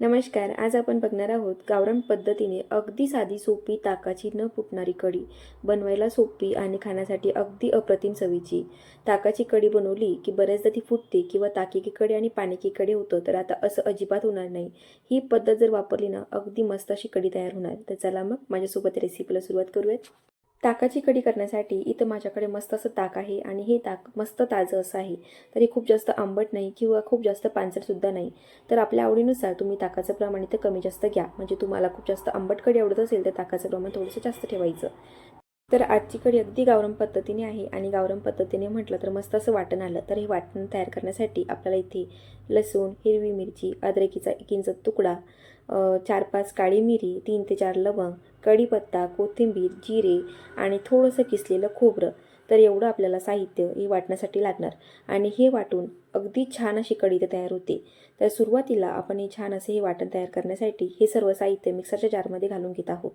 नमस्कार आज आपण बघणार आहोत गावरान पद्धतीने अगदी साधी सोपी ताकाची न फुटणारी कढी बनवायला सोपी आणि खाण्यासाठी अगदी अप्रतिम चवीची. ताकाची कढी बनवली की बऱ्याचदा ती फुटते किंवा ताकी कढी आणि पाण्याची कढी होतं तर आता असं अजिबात होणार नाही. ही पद्धत जर वापरली ना अगदी मस्त अशी कढी तयार होणार. तर चला मग माझ्यासोबत रेसिपीला सुरुवात करूयात. ताकाची कढी करण्यासाठी इथं माझ्याकडे मस्त असं ताक आहे आणि हे ताक मस्त ताजं असं आहे. तरी खूप जास्त आंबट नाही किंवा खूप जास्त पानसरसुद्धा नाही. तर आपल्या आवडीनुसार तुम्ही ताकाचं प्रमाण इथं कमी जास्त घ्या. म्हणजे तुम्हाला खूप जास्त आंबट कढी आवडत असेल तर ताकाचं प्रमाण थोडंसं जास्त ठेवायचं. तर आजची कढी अगदी गावरम पद्धतीने आहे आणि गावरम पद्धतीने म्हटलं तर मस्त असं वाटण आलं. तर हे वाटण तयार करण्यासाठी आपल्याला इथे लसूण हिरवी मिरची अद्रकीचा एक इंच तुकडा चार पाच काळी मिरी तीन ते चार लवंग कढीपत्ता कोथिंबीर जिरे आणि थोडंसं किसलेलं खोबरं. तर एवढं आपल्याला साहित्य हे वाटण्यासाठी लागणार. आणि हे वाटून अगदी छान अशी कढी तयार होते. तर सुरुवातीला आपण हे छान असे हे वाटण तयार करण्यासाठी हे सर्व साहित्य मिक्सरच्या जारमध्ये घालून घेत आहोत.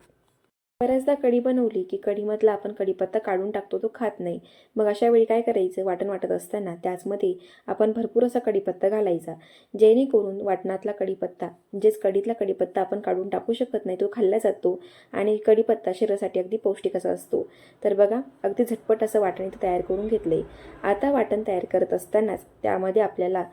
बऱ्याचदा कढी बनवली की कढीमधला आपण कढीपत्ता काढून टाकतो तो खात नाही. मग अशा वेळी काय करायचं? वाटण वाटत असताना त्याचमध्ये आपण भरपूर असा कढीपत्ता घालायचा. जेणेकरून वाटणातला कढीपत्ता म्हणजेच कढीतला कढीपत्ता आपण काढून टाकू शकत नाही तो खाल्ला जातो आणि कढीपत्ता शरीरासाठी अगदी पौष्टिक असा असतो. तर बघा अगदी झटपट असं वाटण इथं तयार करून घेतलं आहे आता वाटण तयार करत असतानाच त्यामध्ये आपल्याला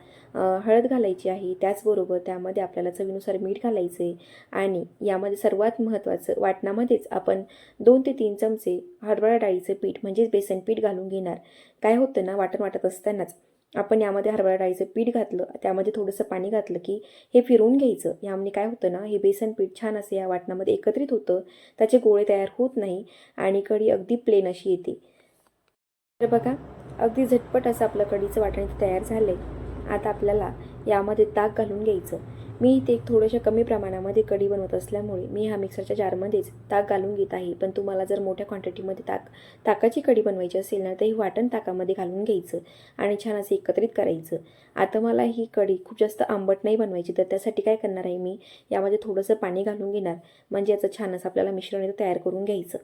हळद घालायची आहे. त्याचबरोबर त्यामध्ये आपल्याला चवीनुसार मीठ घालायचं आहे आणि यामध्ये सर्वात महत्त्वाचं वाटणामध्येच आपण दोन ते तीन चमचे हरभरा डाळीचं पीठ म्हणजेच बेसन पीठ घालून घेणार. काय होतं ना वाटण वाटत असतानाच आपण यामध्ये हरभरा डाळीचं पीठ घातलं त्यामध्ये थोडंसं पाणी घातलं की हे फिरवून घ्यायचं. यामध्ये काय होतं ना हे बेसन पीठ छान असं या वाटणामध्ये एकत्रित होतं त्याचे गोळे तयार होत नाही आणि कढी अगदी प्लेन अशी येते. तर बघा अगदी झटपट असं आपलं कढीचं वाटण तयार झालं आहे आता आपल्याला यामध्ये ताक घालून घ्यायचं. मी इथे थोड्याशा कमी प्रमाणामध्ये कढी बनवत असल्यामुळे मी हा मिक्सरच्या जारमध्येच ताक घालून घेत आहे. पण तुम्हाला जर मोठ्या क्वांटिटीमध्ये ताक ताकाची कढी बनवायची असेल ना तर ही वाटण ताकामध्ये घालून घ्यायचं आणि छान असं एकत्रित करायचं. आता मला ही कढी खूप जास्त आंबट नाही बनवायची तर त्यासाठी काय करणार आहे मी? यामध्ये थोडंसं पाणी घालून घेणार. म्हणजे याचं छान असं आपल्याला मिश्रण इथं तयार करून घ्यायचं.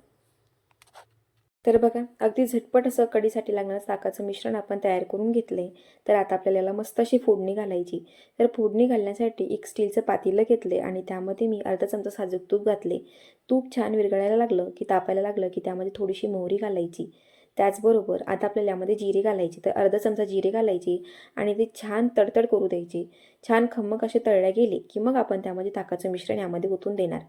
तर बघा अगदी झटपट असं कडीसाठी लागणारं ताकाचं मिश्रण आपण तयार करून घेतलं आहे तर आता आपल्याला याला मस्त अशी फोडणी घालायची. तर फोडणी घालण्यासाठी एक स्टीलचं पातेलं घेतले आणि त्यामध्ये मी अर्धा चमचा साजूक तूप घातले तूप छान विरघळायला लागलं की तापायला लागलं की त्यामध्ये थोडीशी मोहरी घालायची. त्याचबरोबर आता आपल्याला यामध्ये जिरे घालायचे. तर अर्धा चमचा जिरे घालायचे आणि ते छान तडतड करू द्यायचे. छान खम्मक असे तळल्या गेले की मग आपण त्यामध्ये ताकाचं मिश्रण यामध्ये ओतून देणार.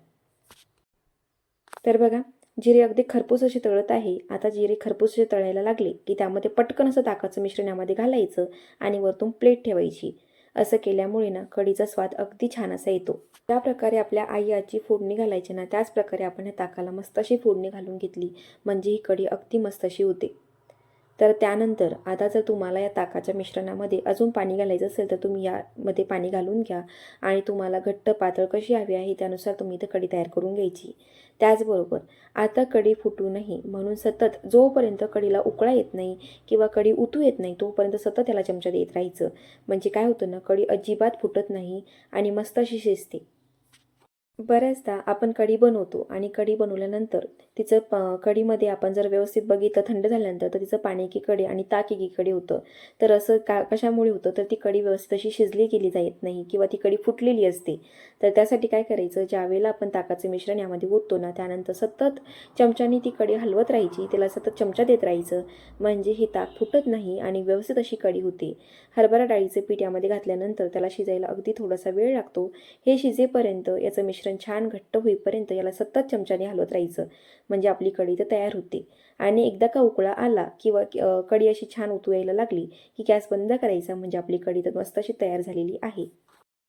तर बघा जिरे अगदी खरपूस असे तळत आहे. आता जिरे खरपूस असे तळायला लागले की त्यामध्ये पटकन असं ताकाचं मिश्रण यामध्ये घालायचं आणि वरतून प्लेट ठेवायची. असं केल्यामुळे ना कढीचा स्वाद अगदी छान असा येतो. ज्या प्रकारे आपल्या आई आजी फोडणी घालायची ना त्याच प्रकारे आपण ह्या ताकाला मस्त अशी फोडणी घालून घेतली. म्हणजे ही कढी अगदी मस्त अशी होते. तर त्यानंतर आता जर तुम्हाला या ताकाच्या मिश्रणामध्ये अजून पाणी घालायचं असेल तर तुम्ही यामध्ये पाणी घालून घ्या. आणि तुम्हाला घट्ट पातळ कशी हवी आहे त्यानुसार तुम्ही इथं कढी तयार करून घ्यायची. त्याचबरोबर आता कढी फुटू नाही म्हणून सतत जोपर्यंत कढीला उकळा येत नाही किंवा कढी उतू येत नाही तोपर्यंत सतत त्याला चमचा देत राहायचं. म्हणजे काय होतं ना कढी अजिबात फुटत नाही आणि मस्त अशी शिजते. बऱ्याचदा आपण कढी बनवतो आणि कढी बनवल्यानंतर तिचं प कढीमध्ये आपण जर व्यवस्थित बघितलं थंड झाल्यानंतर तर तिचं पाणी एकीकडे आणि ताक एकीकडे होतं. तर असं का कशामुळे होतं? तर ती कढी व्यवस्थित अशी शिजली गेली जात नाही किंवा ती कढी फुटलेली असते. तर त्यासाठी काय करायचं? ज्यावेळेला आपण ताकाचं मिश्रण यामध्ये ओततो ना त्यानंतर सतत चमच्याने ती कढी हलवत राहायची. त्याला सतत चमचा देत राहायचं. म्हणजे हे ताक फुटत नाही आणि व्यवस्थित अशी कढी होते. हरभरा डाळीचं पीठ यामध्ये घातल्यानंतर त्याला शिजायला अगदी थोडासा वेळ लागतो. हे शिजेपर्यंत याचं मिश्रण छान घट्ट होईपर्यंत याला सतत चमच्याने हलवत राहायचं. म्हणजे आपली कढी तर तयार होते. आणि एकदा का उकळा आला किंवा कढी अशी छान उतू यायला लागली की गॅस बंद करायचा म्हणजे आपली कढी तर मस्त अशी तयार झालेली आहे.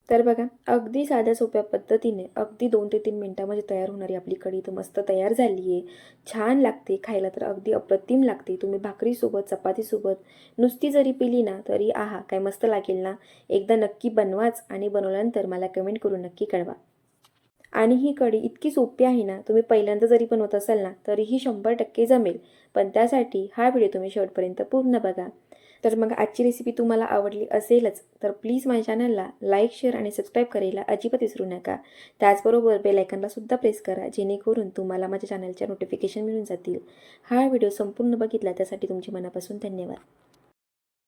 तर बघा अगदी साध्या सोप्या पद्धतीने अगदी दोन ते तीन मिनटामध्ये तयार होणारी आपली कढी तर मस्त तयार झाली आहे छान लागते खायला तर अगदी अप्रतिम लागते. तुम्ही भाकरीसोबत चपातीसोबत नुसती जरी पिली ना तरी आहा काय मस्त लागेल ना? एकदा नक्की बनवाच आणि बनवल्यानंतर मला कमेंट करून नक्की कळवा. आणि ही कढी इतकी सोपी आहे ना तुम्ही पहिल्यांदा जरी बनवत असाल ना तरीही शंभर टक्के जमेल. पण त्यासाठी हा व्हिडिओ तुम्ही शेवटपर्यंत पूर्ण बघा. तर मग आजची रेसिपी तुम्हाला आवडली असेलच तर प्लीज माझ्या चॅनलला लाईक शेअर आणि सबस्क्राईब करायला अजिबात विसरू नका. त्याचबरोबर बेलायकनलासुद्धा सुद्धा प्रेस करा जेणेकरून तुम्हाला माझ्या चॅनलच्या नोटिफिकेशन मिळून जातील. हा व्हिडिओ संपूर्ण बघितला त्यासाठी तुमचे मनापासून धन्यवाद.